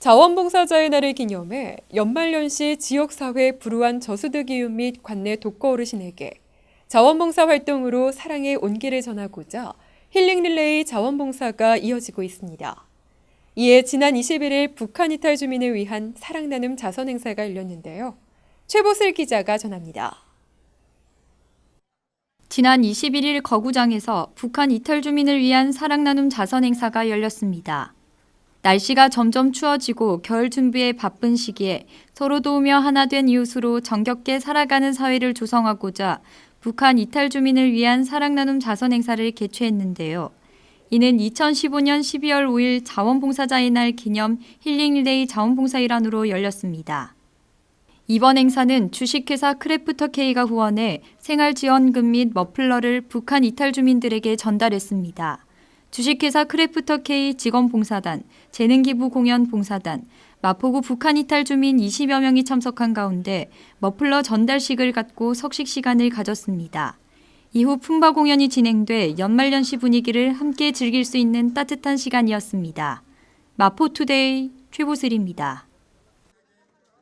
자원봉사자의 날을 기념해 연말연시 지역사회 불우한 저수드기운 및 관내 독거 어르신에게 자원봉사 활동으로 사랑의 온기를 전하고자 힐링 릴레이 자원봉사가 이어지고 있습니다. 이에 지난 21일 북한 이탈 주민을 위한 사랑 나눔 자선 행사가 열렸는데요. 최보슬 기자가 전합니다. 지난 21일 거구장에서 북한 이탈 주민을 위한 사랑 나눔 자선 행사가 열렸습니다. 날씨가 점점 추워지고 겨울 준비에 바쁜 시기에 서로 도우며 하나 된 이웃으로 정겹게 살아가는 사회를 조성하고자 북한 이탈 주민을 위한 사랑 나눔 자선 행사를 개최했는데요. 이는 2015년 12월 5일 자원봉사자의 날 기념 힐링데이 자원봉사 일환으로 열렸습니다. 이번 행사는 주식회사 크래프터 K가 후원해 생활지원금 및 머플러를 북한 이탈 주민들에게 전달했습니다. 주식회사 크래프터 K 직원봉사단, 재능기부 공연 봉사단, 마포구 북한 이탈 주민 20여 명이 참석한 가운데 머플러 전달식을 갖고 석식 시간을 가졌습니다. 이후 품바 공연이 진행돼 연말연시 분위기를 함께 즐길 수 있는 따뜻한 시간이었습니다. 마포투데이 최보슬입니다.